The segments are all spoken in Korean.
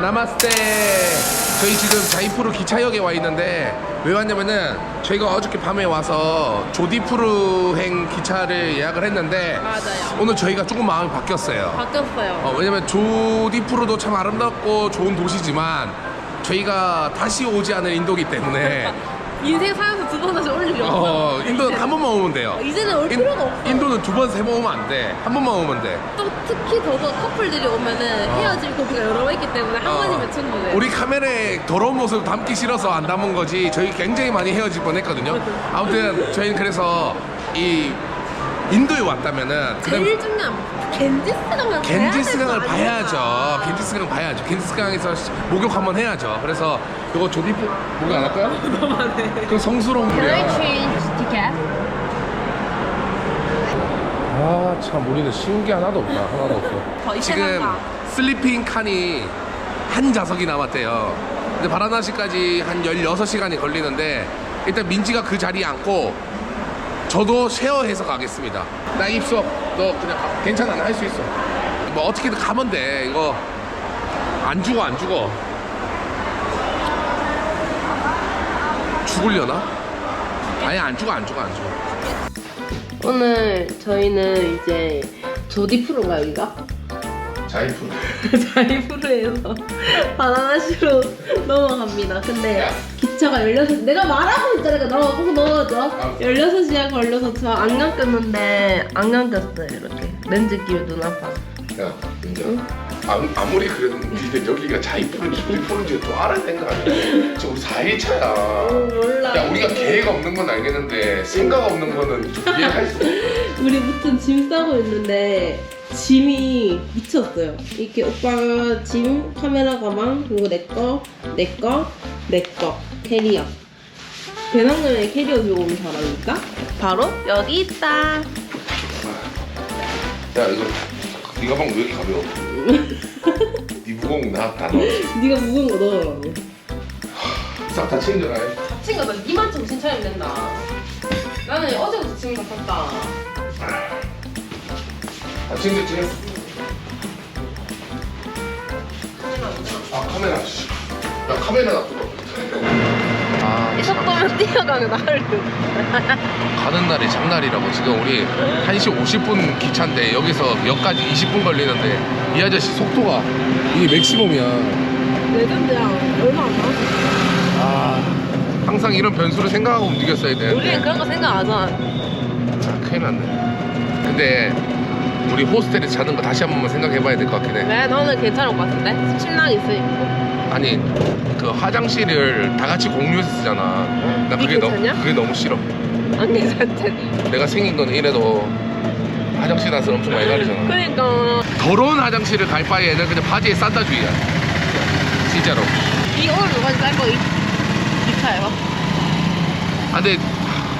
나마스테. 저희 지금 자이프루 기차역에 와 있는데 왜 왔냐면은 저희가 어저께 밤에 와서 조디푸르행 기차를 예약을 했는데 맞아요. 오늘 저희가 조금 마음이 바뀌었어요. 바뀌었어요. 어, 왜냐면 조디푸르도 참 아름답고 좋은 도시지만 저희가 다시 오지 않을 인도기 때문에 인생 살면서 두 번 다시 올 일이 없어. 어, 인도는 한 번만 오면 돼요. 이제는 올 인, 필요가 없어. 인도는 두 번, 세 번 오면 안 돼. 한 번만 오면 돼. 또 특히 더더 커플들이 오면은 헤어질 고비가 여러 번 있기 때문에 한 어, 번이면 충분해. 우리 카메라에 더러운 모습 담기 싫어서 안 담은 거지. 저희 굉장히 많이 헤어질 뻔 했거든요. 아무튼 저희는 그래서 이 인도에 왔다면은 그다음 제일 중요한 겐지스강을 겐지스강을 봐야 봐야죠. 겐지스강 봐야죠. 겐지스강에서 시- 목욕 한번 해야죠. 그래서 이거 조디프 목욕 안 할까요? 그 성스러운 Can I 물이야. change ticket? 아, 참 우리는 쉬운 게 하나도 없다. 하나도 없어. 이제 지금. 슬리핑 칸이 한 좌석이 남았대요. 근데 바라나시까지 한 16시간이 걸리는데 일단 민지가 그 자리에 앉고 저도 쉐어해서 가겠습니다. 나 입석. 너 그냥 가. 괜찮아. 나 할 수 있어. 뭐 어떻게든 가면 돼. 이거 안 죽어 안 죽어. 죽으려나? 아니 안 죽어 안 죽어 안 죽어. 오늘 저희는 이제 조디프로가 여기가? 자이프. 자이프로에서 바나나시로 넘어갑니다. 근데 기 차가 16시 내가 말하고 있잖아. 너 보고 넣어줘. 16시간 걸려서 저 안경 꼈는데 안경 꼈어요. 이렇게 렌즈 끼고 눈 아파서. 야, 민자. 아무, 아무리 그래도 니들 여기가 자이프른지 우리프른지 또 알아야 되는 거 아니야? 저 우리 4일차야. 몰라. 야, 우리가 계획 없는 건 알겠는데 생각 없는 거는 좀 이해할 수 있어. 우리 무튼 짐 싸고 있는데 짐이 미쳤어요. 이렇게 오빠가 짐, 카메라 가방, 그리고 내 거, 내 거, 내 거, 캐리어. 배낭여행에 캐리어 들고 오는 사람이니까 바로 여기 있다. 야, 이거 네 가방 왜 이렇게 가벼워? 네 무거운 거 나다 넣어. 네가 무거운 거 넣으라고. 싹다 챙겨라. 친구야, 너 니만 정신 차리면 된다. 나는 어제부터 짐 갔었다. 다 챙겼지? 아, 카메라. 씨. 야, 카메라 놔둬. 아, 이 속도면 뛰어가는 나를 가는 날이 장날이라고 지금 우리 1시 50분 기차인데 여기서 역까지 20분 걸리는데 이 아저씨 속도가 이게 맥시멈이야 레전드야. 얼마 안 남았어. 아 항상 이런 변수를 생각하고 움직였어야 우리는 되는데 그런 거 생각 안 하잖아. 아, 큰일 났네 근데 우리 호스텔에서 자는 거 다시 한 번만 생각해 봐야 될 것 같긴 해 왜? 너는 괜찮을 것 같은데? 침낭 있으니까. 아니 그 화장실을 다 같이 공유해서 쓰잖아 나 그게, 너무 괜찮냐? 그게 너무 싫어 안 괜찮대. 내가 생긴 건 이래도 화장실 가서 엄청 많이 가리잖아 그러니까 더러운 화장실을 갈 바에는 그냥 바지에 싼다주의야 진짜로 이 오늘 누가 쌀거 기차예요? 아 근데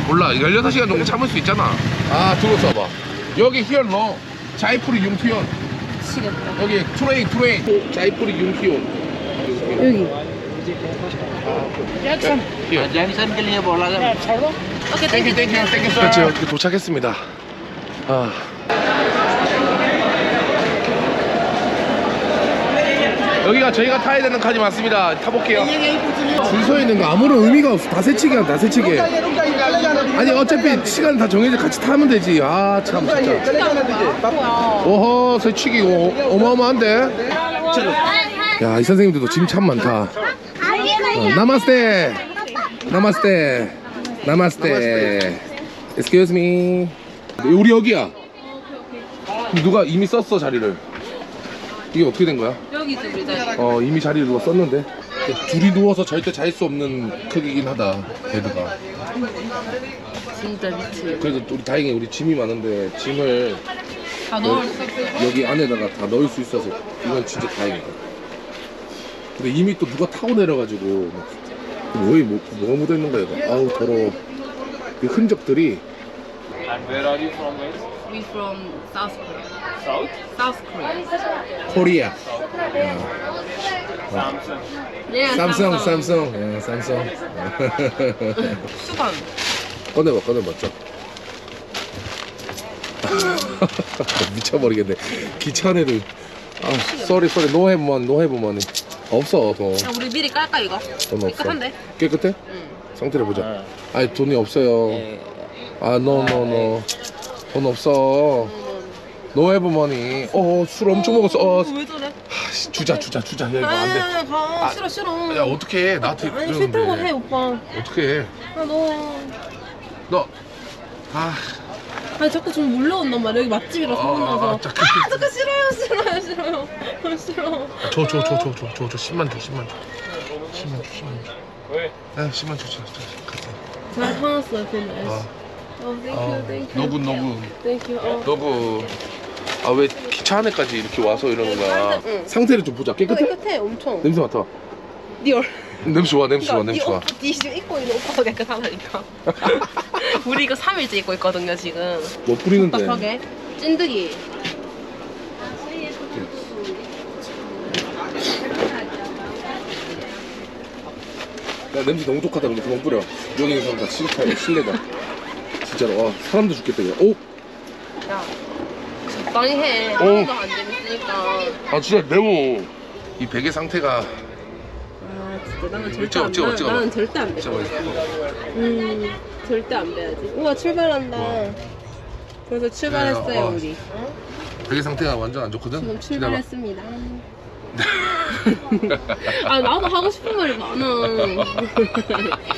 몰라 16시간 정도 참을 수 있잖아 아 들어 써봐 여기 히얼로 자이프리 융티온 미치겠다. 여기 트레인 트레인 자이프리 융티온 여기. 약산 아, 양산 길리에 올라가 오케이 땡큐 땡큐 땡큐 그렇죠. 도착했습니다. 아. 여기가 저희가 타야 되는 칸이 맞습니다. 타볼게요. 줄 서 있는 거 아무런 의미가 없어. 다 새치기야 다 새치기. 아니 어차피 시간 다 정해져. 같이 타면 되지. 아 참 진짜. 오호 새치기. 오, 어마어마한데? 야 이 선생님들도 짐 참 많다. 어, 나마스테. 나마스테. 나마스테. Excuse me. 우리 여기야. 누가 이미 썼어 자리를 이게 어떻게 된 거야? 여기지, 우리 자리. 어 이미 자리를 누가 썼는데 둘이 누워서 절대 잘 수 없는 크기긴 하다 베드가 진짜 미치. 그래도 우리 다행히 우리 짐이 많은데 짐을 다 넣을 수 있어. 여기 안에다가 다 넣을 수 있어서 이건 진짜 다행이다 근데 이미 또 누가 타고 내려가지고 뭐에 뭐, 뭐가 묻어있는 거야 이거 아우 더러워 그 흔적들이 And where are you from? Where? We from South Korea. South? South Korea. 코리아 Samsung. 네, 삼성 삼성 예, 삼성 수건. 꺼내봐 꺼내봐 좀 미쳐버리겠네 기차 안에도 아 쏘리 쏘리 노 해브먼 노 해브먼이 없어 돈. 야, 우리 미리 깔까 이거? 돈 없어. 깨끗한데? 깨끗해? 응. 상태를 보자. 어. 아니 돈이 없어요. Eh, 아, 노, 노, 노. 돈 없어. 노 해브 머니. 어, 술 엄청 먹었어. 어, 왜 저래? 씨, 주자, 주자, 주자. 야, 이거 안 돼. 아니, 가. 싫어, 싫어. 야, 어떻게 해? 나한테 아니, 싫다고 해. 오빠. 어떻게 해? 아, 너. 너. 아, 아니, 자꾸 좀 몰려온단 말이야. 여기 맛집이라서 아, 혼나서. 아. 아, 잠깐 싫어요, 싫어요, 싫어요. 아, 싫어. 줘, 줘, 줘, 줘, 줘, 줘, 줘. 10만 줘, 10만 줘. 10만 줘, 10만 줘. 야, 10만 줘, 줘, 줘. 가자. 잘 사놨어요, 돈을. 아, 어, 땡큐, 아, 땡큐. 너군, 너군. 땡큐, 어. 너구. 아, 왜 기차 안에까지 이렇게 와서 이러는 거야? 응. 상태를 좀 보자. 깨끗해? 깨끗해, 엄청. 냄새 맡아. 네 얼. 냄새 좋아, 냄새 좋아, 그러니까 냄새 이 좋아. 옷, 이 지금 입고 있는 오빠가 깨끗하다니까. 우리 이거 3일째 입고 있거든요, 지금. 뭐 뿌리는데? 답답하게. 찐득이. 야 냄새 너무 독하다 근데 그만 뿌려 여기 있는 사람 다 싫다 실례다 진짜로 와 사람도 죽겠다 이거 오? 야, 적당히 해. 어. 하나도 안 재밌으니까. 아 진짜 매워 이 베개 상태가 아, 진짜 나는 절대 찍어, 안 찍어, 나는, 찍어. 나는 절대 안 돼. 진짜 맛있어 음, 절대 안 돼야지. 우와, 출발한다. 그래서 출발했어요, 네, 어. 우리. 베개 상태가 완전 안 좋거든? 지금 기다려봐. 출발했습니다. 아, 나도 하고 싶은 말이 많아.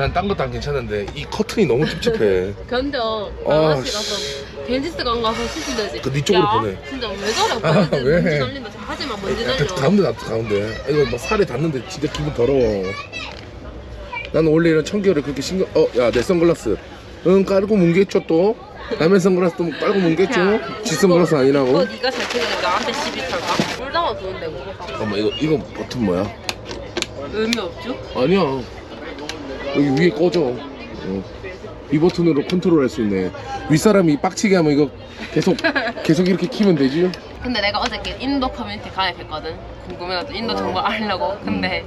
난 딴 것도 안 괜찮은데 이 커튼이 너무 찝찝해 견뎌. 아. 가서 벤지스강 가서 씻으면 되지. 그네 쪽으로 야, 보내. 진짜 왜 저래? 아, 왜? 먼지 날린다. 하지마 먼지 약간 날려. 가운데 놔둬 가운데 이거 막 살에 닿는데 진짜 기분 더러워 나는 원래 이런 청결을 그렇게 신경 어 야 내 선글라스 응 깔고 뭉개죠 또 남의 선글라스 또 깔고 뭉개죠 지 선글라스 그거 아니라고 네가 잘 챙겨 나한테 시비 털까? 쫄다가 좋은데 그거 봐. 잠깐만 이거 이거 버튼 뭐야? 의미 없죠? 아니야 여기 위에 꺼져 어. 이 버튼으로 컨트롤 할 수 있네 윗사람이 빡치게 하면 이거 계속 계속 이렇게 키면 되지 근데 내가 어저께 인도 커뮤니티 가입했거든. 궁금해가지고 인도 정보 알려고. 근데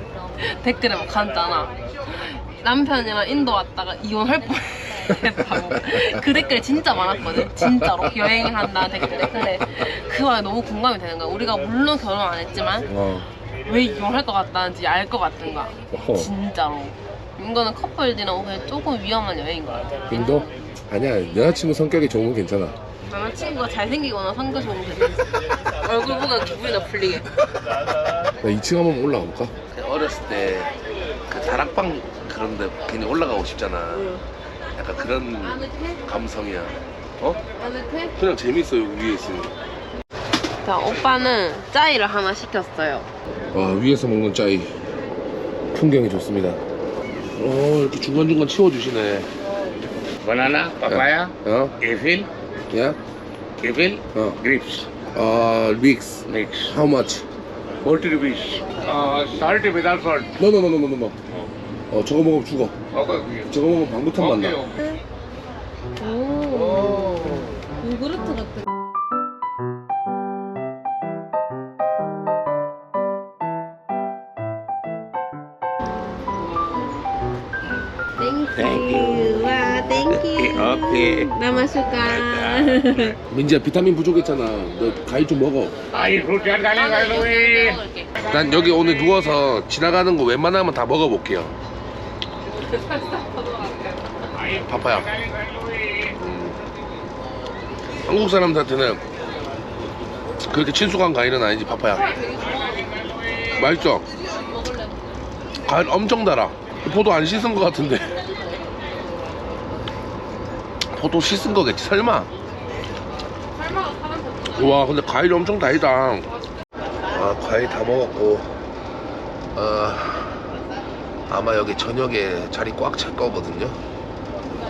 댓글에 막 갔잖아. 남편이랑 인도 왔다가 이혼할 뻔했다고. 그 댓글 진짜 많았거든. 진짜로 여행을 한다 댓글 댓글에 그 말에 너무 공감이 되는 거야. 우리가 물론 결혼 안 했지만 어. 왜 이혼할 것 같다는지 알 것 같은 거야. 어허. 진짜로. 이거는 커플들이랑 그냥 조금 위험한 여행인 것 같아. 인도? 아니야 여자친구 성격이 좋으면 괜찮아 남자친구가 잘생기거나 성격 좋으면 괜찮지. 얼굴 보고 기분이 나풀리게. 나 2층 한번 올라가 볼까? 어렸을 때 그 다락방 그런 데 괜히 올라가고 싶잖아. 약간 그런 아늑해? 감성이야. 어? 아늑해? 그냥 재밌어 여기 위에 있으면 자, 오빠는 짜이를 하나 시켰어요. 와 위에서 먹는 짜이 풍경이 좋습니다 어 이렇게 중간중간 치워주시네 Banana, papaya, 어? apple, 야? apple, 어. grapes. 아 믹스 Mix. How much? 40 rupees. Uh, salt without salt. 노노노노노노 어 저거 먹으면 죽어 Okay. 저거 먹으면 방구탄 만나 okay. 오. 요구르트 같은. 예. 남았을까? 민지야 비타민 부족했잖아. 너 과일 좀 먹어. 아이고 잘가네 아, 네, 네, 네, 난 여기 오늘 누워서 지나가는 거 웬만하면 다 먹어볼게요. 파파야. 음. 한국 사람들한테는 그렇게 친숙한 과일은 아니지 파파야. 맛있죠? 과일 엄청 달아. 포도 안 씻은 것 같은데. 포도 씻은 거겠지 설마? 와 근데 과일이 엄청 달다. 아 과일 다 먹었고. 아 아마 여기 저녁에 자리 꽉 찰 거거든요.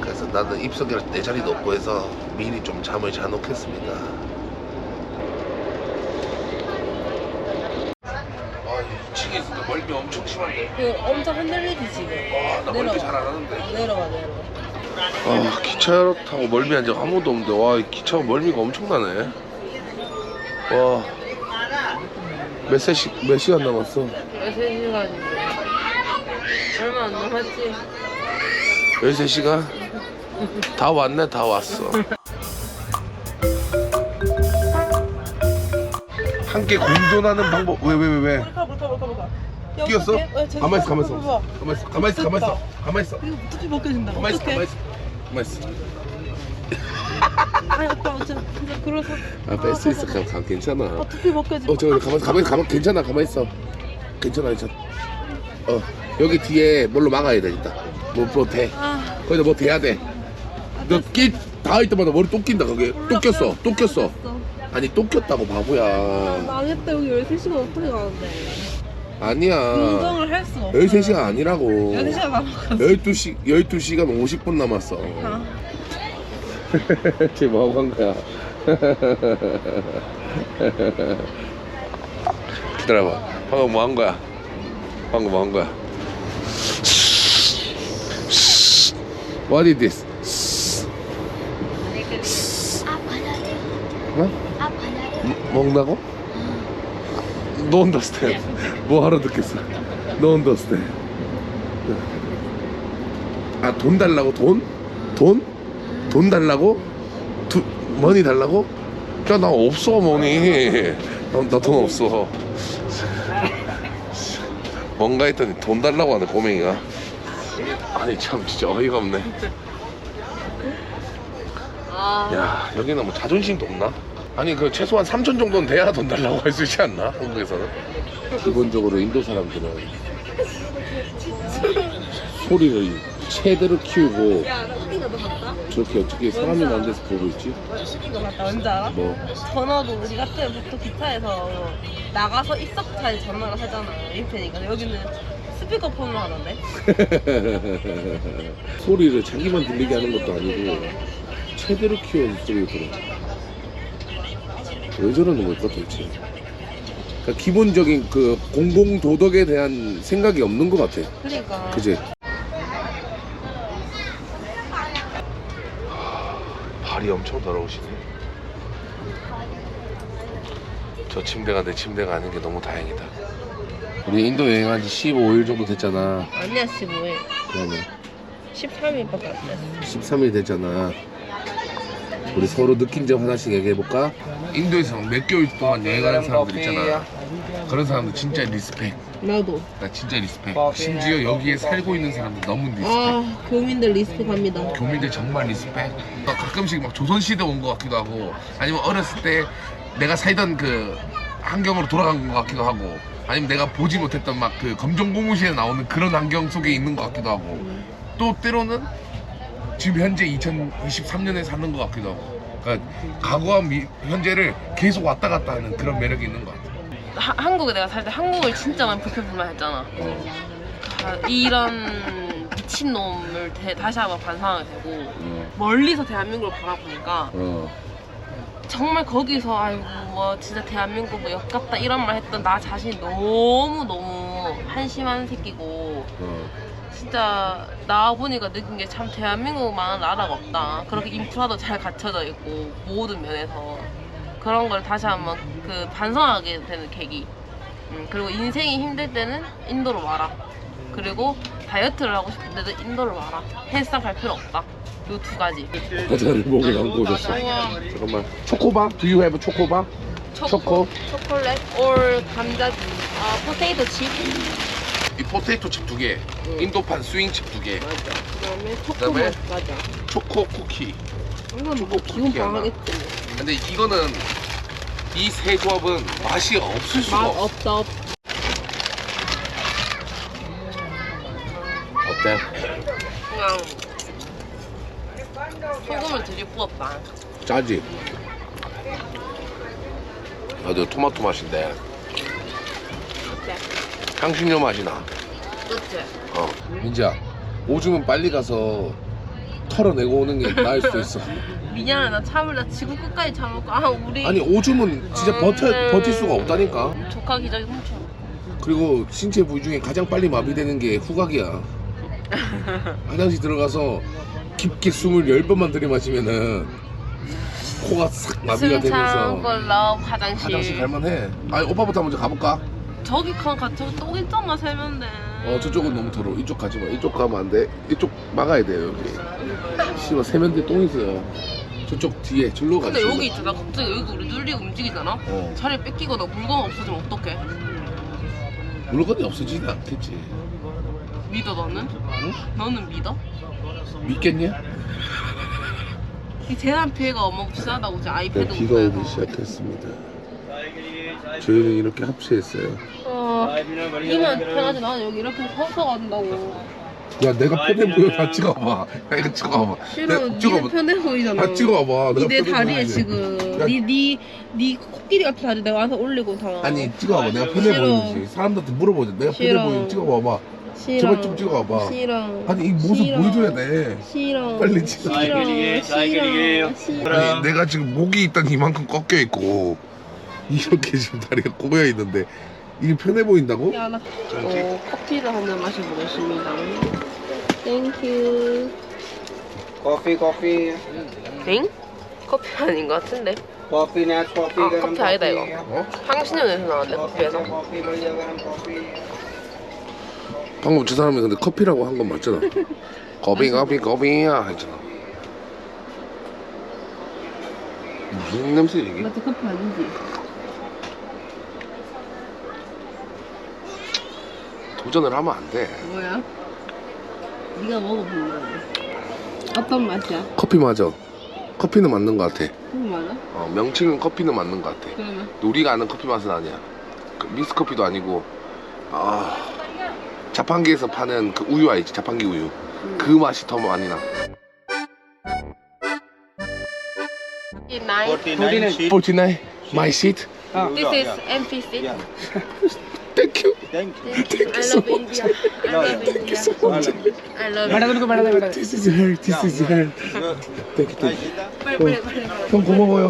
그래서 나는 입석이라 내 자리도 없고 해서 미리 좀 잠을 자 놓겠습니다. 아 2층에 있으니까 멀미 엄청 심한데. 그 엄청 흔들리지 지금. 와나 멀미 내려와. 잘 안 하는데. 내려가 내려가. 아 기차 타고 멀미한 적한 번도 없는데 와이 기차가 멀미가 엄청 나네 와몇 시, 몇 시간 남았어? 몇 시간인데? 얼마 안 남았지? 13시간? 다 왔네 다 왔어 함께 공존하는 방법 왜 왜 왜 왜, 몰카 몰카 몰카 몰카 끼었어? 가만 있어 가만 있어 가만 있어 가만 있어 가만 있어 가만 있어 이거 어떻게 벗겨진다 가만 있어 가만 어떡해? 있어 가만 있어. 아니 오빠 진짜 진짜 그래서 아 뺄 수 있어. 가, 가, 괜찮아. 어떻게 벗겨지 어 저기 가만 가만 가만 괜찮아. 가만 있어. 괜찮아 괜찮아. 어 여기 뒤에 뭘로 막아야 되겠다 뭐 뭐 대. 아. 거기다 뭐 대야 돼 너 끼 닿을 때마다 머리 또 낀다 거기. 또 꼈어 또 꼈어 아니 또 꼈다고 바보야. 망했다. 여기 13시간 소리 가는데 아니야. 운동을 할 수가 없어 13시간 아니라고. 13시간 남았어 12시 12시간 50분 남았어. 아. 지금 뭐 하고 간 거야? 기다려봐. 방금 뭐 한 거야? 방금 뭐 한 거야? What is this? 뭐? 뭐- 먹는다고? No understand 뭐 하러 듣겠어 No understand 아돈 달라고 돈? 돈? 돈 달라고? 두, 머니 달라고? 야 나 없어 머니 나 돈 없어 뭔가 했더니 돈 달라고 하네 꼬맹이가 아니 참 진짜 어이가 없네 아야 여기는 뭐 자존심도 없나? 아니 그 최소한 3천 정도는 돼야 돈 달라고 할 수 있지 않나? 한국에서는 기본적으로 인도 사람들은 소리를 최대로 키우고 야, 나 웃긴 거너 봤다? 저렇게 어떻게 사람이 많은 데서 보고 있지? 거 봤다. 뭔지 알아? 뭐 전화도 우리 같은 보통 기차에서 나가서 입석차에 전화를 하잖아. 인테니까 여기는 스피커폰으로 하던데. 소리를 자기만 들리게 하는 것도 아니고 최대로 키워서 소리를 들어 왜 저러는 걸까 도대체 그러니까 기본적인 그 공공 도덕에 대한 생각이 없는 것 같아 그러니까. 그지? 발이 엄청 더러우시네 저 침대가 내 침대가 아닌 게 너무 다행이다 우리 인도 여행한 지 15일 정도 됐잖아 아니야 15일. 그러면 13일밖에 안 됐어. 13일 됐잖아. 우리 서로 느낀 점 하나씩 얘기해 볼까? 인도에서 몇 개월 동안 여행하는 사람들 있잖아. 그런 사람들 진짜 리스펙. 나도. 나 진짜 리스펙. 심지어 여기에 살고 있는 사람들 너무 리스펙. 아 교민들 리스펙합니다. 교민들 정말 리스펙. 막 가끔씩 막 조선시대 온 것 같기도 하고, 아니면 어렸을 때 내가 살던 그 환경으로 돌아간 것 같기도 하고, 아니면 내가 보지 못했던 막 그 검정 고무신에 나오는 그런 환경 속에 있는 것 같기도 하고, 또 때로는 지금 현재 2023년에 사는 것 같기도 하고, 그러니까 과거와 미- 현재를 계속 왔다 갔다 하는 그런 매력이 있는 것 같아. 하, 한국에 내가 살 때 한국을 진짜 많이 불평불만 했잖아. 어, 아, 이런 미친 놈을 대- 다시 한번 반성하게 되고 어, 멀리서 대한민국을 바라보니까 어, 정말 거기서 아이고 뭐 진짜 대한민국 뭐 역겹다 이런 말 했던 나 자신이 너무 너무 한심한 새끼고 어. 진짜 나와 보니까 느낀 게 참 대한민국만한 나라가 없다 그렇게 인프라도 잘 갖춰져 있고 모든 면에서 그런 걸 다시 한번 그 반성하게 되는 계기 음, 그리고 인생이 힘들 때는 인도로 와라 그리고 다이어트를 하고 싶은데도 인도를 와라 헬스장 갈 필요 없다 요 두 가지 과자를 목에 감고 오셨어. 잠깐만. 초코바? Do you have 초코바? 초코? 초콜릿 or 감자 아 포테이토 칩 이 포테이토 칩 두 개, 인도판 스윙 칩 두 개, 맞아 그다음에 초코 그다음에 맞아 초코 쿠키. 이건 초코 뭐 기분 쿠키 하나. 방하겠지 근데 이거는 이 세 조합은 맛이 없을 수가 맛 없어. 없다 없 어때? 그냥 소금을 들이 부었다 짜지? 아, 저 토마토 맛인데 어때? 향신료 맛이 나. 그치? 어. 민지야, 오줌은 빨리 가서 털어내고 오는 게 나을 수도 있어. 미안해 나 참을래 지구 끝까지 참을 거 아 우리 아니 오줌은 진짜 버텨 음. 버틸 수가 없다니까. 조카 기저귀 훔쳐 그리고 신체 부위 중에 가장 빨리 마비되는 게 후각이야. 화장실 들어가서 깊게 숨을 열 번만 들이마시면은 코가 싹 마비가 숨 되면서 참고 러브 화장실 화장실 갈만해. 아니 오빠부터 먼저 가볼까? 저기 가, 가 저기 똥 있잖아 세면대 어 저쪽은 너무 더러워. 이쪽 가지 마. 이쪽 가면 안 돼. 이쪽 막아야 돼요 여기. 씨발 세면대 똥 있어요. 저쪽 뒤에 줄로 가. 근데 여기 있잖아. 갑자기 여기 우리 눌리고 움직이잖아. 어. 자리 뺏기거나 물건 없어지면 어떡해? 물건이 없어지진 않겠지. 믿어 너는? 너는 믿어? 믿겠냐? 이 재난 피해가 어마무시하다고 이제 네, 아이패드 비가 못 오기 시작했습니다. 저희는 이렇게 합체했어요. 어, 이만 편하지 나는 여기 이렇게 서서 간다고. 야 내가 편해 보여 다 찍어봐. 야 이거 찍어봐. 싫어, 내- 니네 찍어봐. 편해 보이잖아. 다 찍어봐. 내가 내 편해 다리에 보이지. 지금 야, 니니 니 코끼리 같은 다리 내가 와서 올리고 다. 아니 찍어봐. 내가 편해 싫어. 보이지. 사람들한테 물어보자. 내가 싫어. 편해 보이지. 찍어봐봐. 싫어. 제발 좀 찍어봐. 싫어. 아니 이 모습 싫어. 보여줘야 돼. 싫어. 빨리 찍어. 싫어. 싫어. 싫어. 아니 내가 지금 목이 일단 이만큼 꺾여 있고 이렇게 지금 다리가 꼬여 있는데 이게 편해 보인다고? 야, 나 어, 커피를 한 잔 마셔보겠습니다. 땡큐. 커피 커피 땡? 커피 아닌 것 같은데. 커피 나 커피 아, 커피 아니다, 이거. 어? 향신료에서 나왔네, 커피에서. 방금 저 사람이 근데 커피라고 한 건 맞잖아 커피 커피 커피야 했잖아 무슨 냄새지 이게? 맞지, 커피 아니지? 도전을 하면 안 돼. 뭐야? 네가 먹어보면 어떤 맛이야? 커피 맞아. 커피는 맞는 것 같아. 그거 맞아? 어, 명칭은 커피는 맞는 것 같아. 그러면 근데 우리가 아는 커피 맛은 아니야. 그 미스 커피도 아니고 아 자판기에서 파는 그 우유 알지? 자판기 우유. 그 맛이 더 많이 나. 49 49 my seat. This is empty seat Thank you. Thank I love India I love India I love India This is her. This is her. Thank you. Thank you. 빨리 빨리 빨리 빨리 형 고마워요.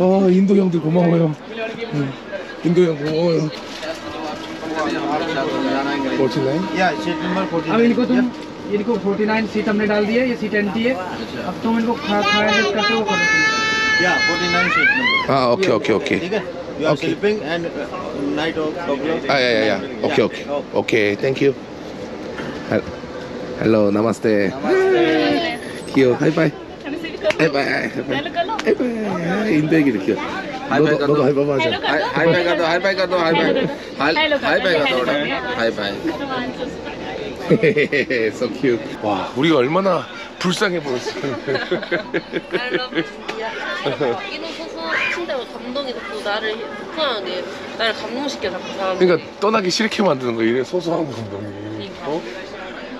아 인도 형들 고마워요. 응. 인도 형 고마워요. 49? या seat number 49 अब इनको तुम इनको 49 सीट हमने डाल दिया ये seat anti है अब तुम इनको खा खाया जब करते हो करो तुम या 49 सीट नंबर 아 오케이 오케이 오케이. ठीक है You are okay. sleeping and uh, night of o'clock. 아, 야, 야, 야. 오케이, 오케이. 오케이, 땡큐. 헬로, 나마스테. 귀여워, 하이파이. 하이파이. 하이파이. 인백이 이렇게. 너도, 너도 하이파이 하자. 하이파이 가도, 하이파이 가도, 하이파이. 하이파이 가도, 하이파이. so cute. 와, 우리가 얼마나 불쌍해 보였어. 대로 감동이 자꾸 나를 불편하게 나를 감동시켜 자꾸 사람 그러니까 떠나기 싫게 만드는 거 이런 소소한 감동이. 그러니까. 어?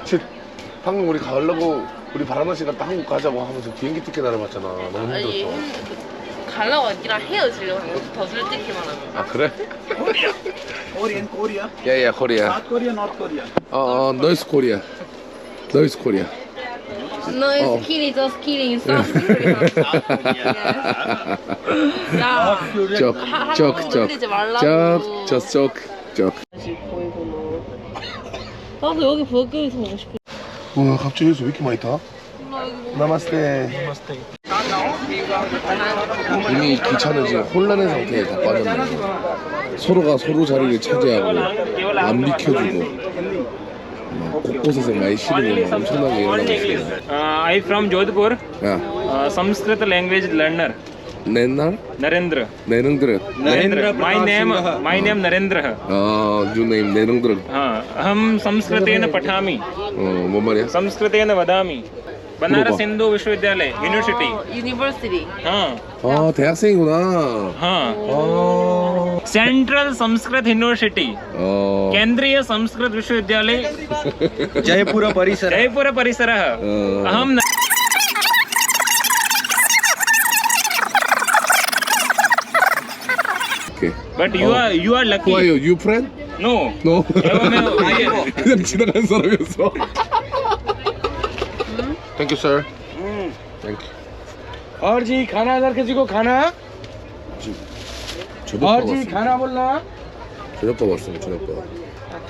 쟤 방금 우리 가려고 우리 바람아 씨가 한국 가자고 하면서 비행기 티켓 알아봤잖아. 너무 힘들었어. 힘- 갈라고 아니라 헤어지려고 더 솔직히 말하면. 아 그래? Korea. Korean, 야야 코리아. South Korea, 어어 노이스 코리아. 노이스 코리아. No, it's 어. kidding, just 야, 적, 한국 적, 놀리지 말라고. 적, 적, 적, 적. 다시 보이구나. 나도 여기 볼거리에서 보고 싶어. 와 갑자기 여기서 왜 이렇게 많이 타? 나마스테. 이미 기차는 지금 혼란의 상태에 다 빠졌네. 서로가 서로 자리를 차지하고 안 비켜주고 E from Jodhpur Sanskrit language learner Narendra Narendra Narendra my अहम संस्कृत पठा बनारस हिंदू विश्वविद्यालय university university हाँ हाँ हाँ सेंट्रल संस्कृत यूनिवर्सिटी केंद्रीय संस्कृत विश्वविद्यालय जयपुर परिसर जयपुर परिसर अहम but you are you are lucky you you friend no no thank you sir thank you और जी खाना अगर किसी को खाना जी 주먹밥 어디 가나 볼라? 주먹밥 왔습니다. 주먹밥.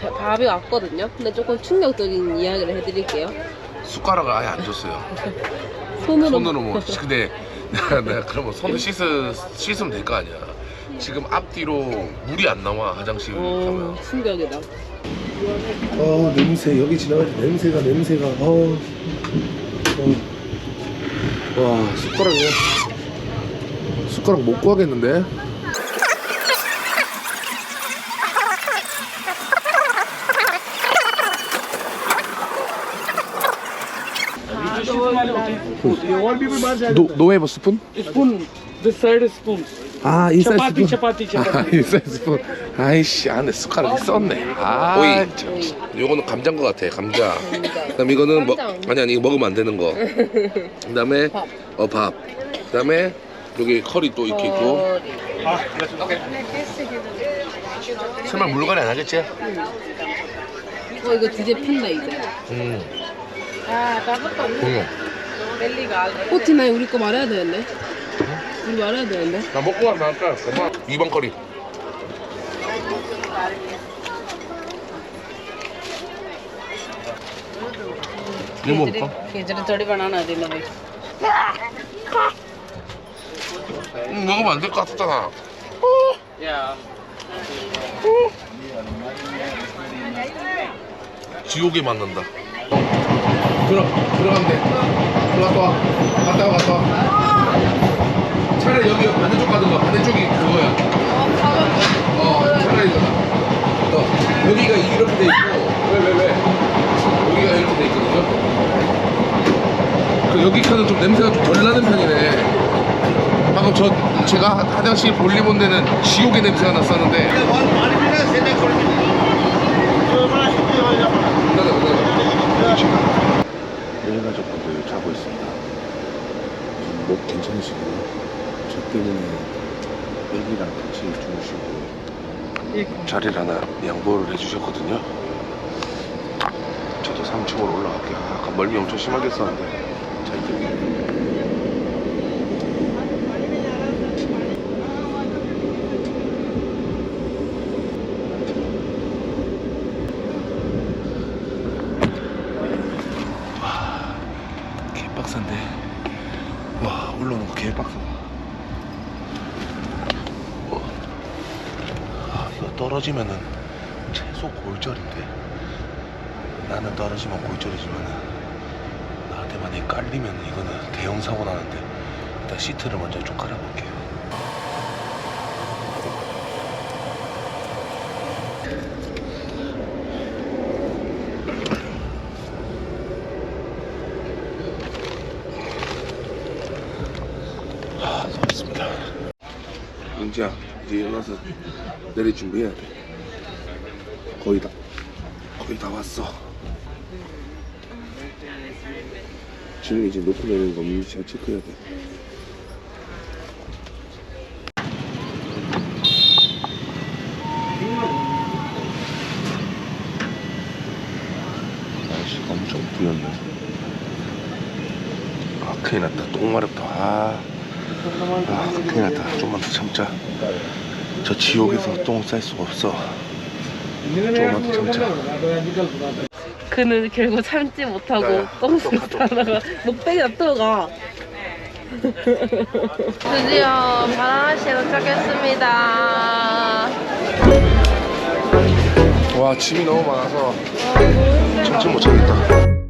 아, 밥이 왔거든요. 근데 조금 충격적인 이야기를 해드릴게요. 숟가락을 아예 안 줬어요. 손으로. 손으로 뭐 근데 내가, 그러면 손을 씻으, 씻으면 될 거 아니야 지금 앞뒤로 물이 안 나와 화장실 어, 가면 충격이다. 아 냄새 여기 지나갈 때 냄새가 냄새가 아, 어. 와 숟가락이 숟가락 못 구하겠는데 노, 노에버 스푼? Spoon. This side is spoon. 아 인사이드 스푼 chapati. 아 인사이드 스푼 아이씨 안에 숟가락이 썼네 아 오이. 참. 요거는 감자인 것 같아 감자 그다음 이거는 뭐 깜짝. 아니 아니 이거 먹으면 안 되는 거 그다음에 어밥 그다음에 여기 커리 또 이렇게 있고 설마 물갈이 안 하겠지? 어 이거 드디어 핀다 이제. 음. 코티나이 우리 거 말해야 되는데. 우리 말해야 되는데. 나 먹고 가면 나갈까? 그만 2번 커리 이거 먹을까? खिचड़ी थोड़ी बनाना दिन में 음, 먹으면 안 될 것 같았잖아 지옥에 만난다 들어 들어가면 돼. 들어갔다 와. 갔다 와 갔다 와. 차라리 여기 반대쪽 가든가 반대쪽이 그거야. 어 차라리 그거다 어, 여기가 이렇게 돼 있고 왜왜 왜, 여기가 이렇게 돼 있거든요. 그 여기 칸은 좀 냄새가 좀 덜 나는 편이네. 방금 저 제가 화- 화장실 볼일 본 데는 지옥의 냄새가 났었는데 여행가족분들 자고 있습니다. 목 괜찮으시고요. 저 때문에 애기랑 같이 주무시고 자리를 하나 양보를 해주셨거든요. 저도 3층으로 올라갈게요. 아까 멀미 엄청 심하게 했었는데 잘 들리네요. 개빡센데 와 올라오는 거 개빡세다 어. 아, 이거 떨어지면은 최소 골절인데. 나는 떨어지면 골절이지만은 나한테 만약에 깔리면 이거는 대형 사고 나는데 일단 시트를 먼저 좀 깔아볼게요. 아, 수고했습니다. 민지야, 이제 일어나서 내릴 준비해야 돼. 거의 다, 거의 다 왔어. 지금 이제 놓고 내리는 거 민지가 체크해야 돼. 날씨가 엄청 부였네. 아, 큰일 났다. 똥 마렵다. 아. 아, 큰일 났다. 좀만 더 참자. 저 지옥에서 똥 쌀 수가 없어. 조금만 더 참자. 그는 결국 참지 못하고 똥을 또 가, 또 싸다가 목베개가 또 가. 드디어 바나나시에 도착했습니다. 와, 짐이 너무 많아서 참지 못 참겠다.